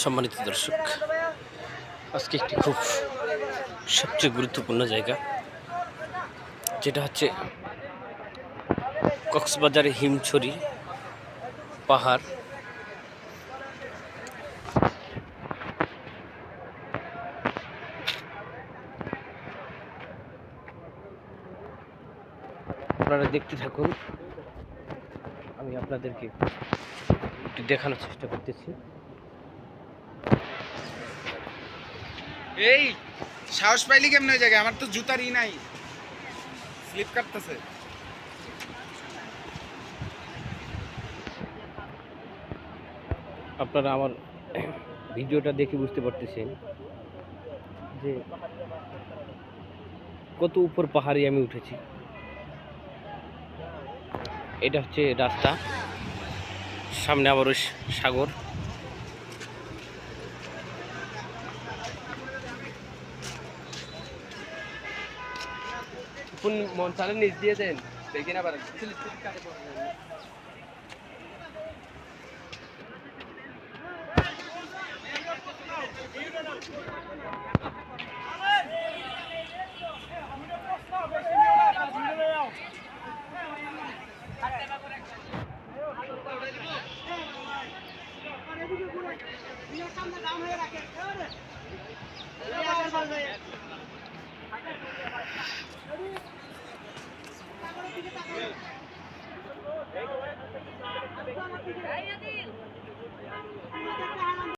সম্মানিত দর্শক, আজকে একটি খুব সবচেয়ে গুরুত্বপূর্ণ জায়গা, যেটা হচ্ছে কক্সবাজারে হিমছড়ি পাহাড়। আপনারা দেখতে থাকুন আমি আপনাদেরকে একটু দেখানোর চেষ্টা করতেছি। এই সাহস পাইলি কেমন ওই জায়গায়? আমার তো জুতারই নাই। স্লিপ কাটতেছে। আপনারা আমার ভিডিওটা দেখে বুঝতে পারতেছেন যে কত উপর পাহাড়ে আমি উঠেছি। এটা হচ্ছে রাস্তা। সামনে আবার ওই সাগর। মন চালে নিচ দিয়ে দেন? দেখি না পারেন I'm going to take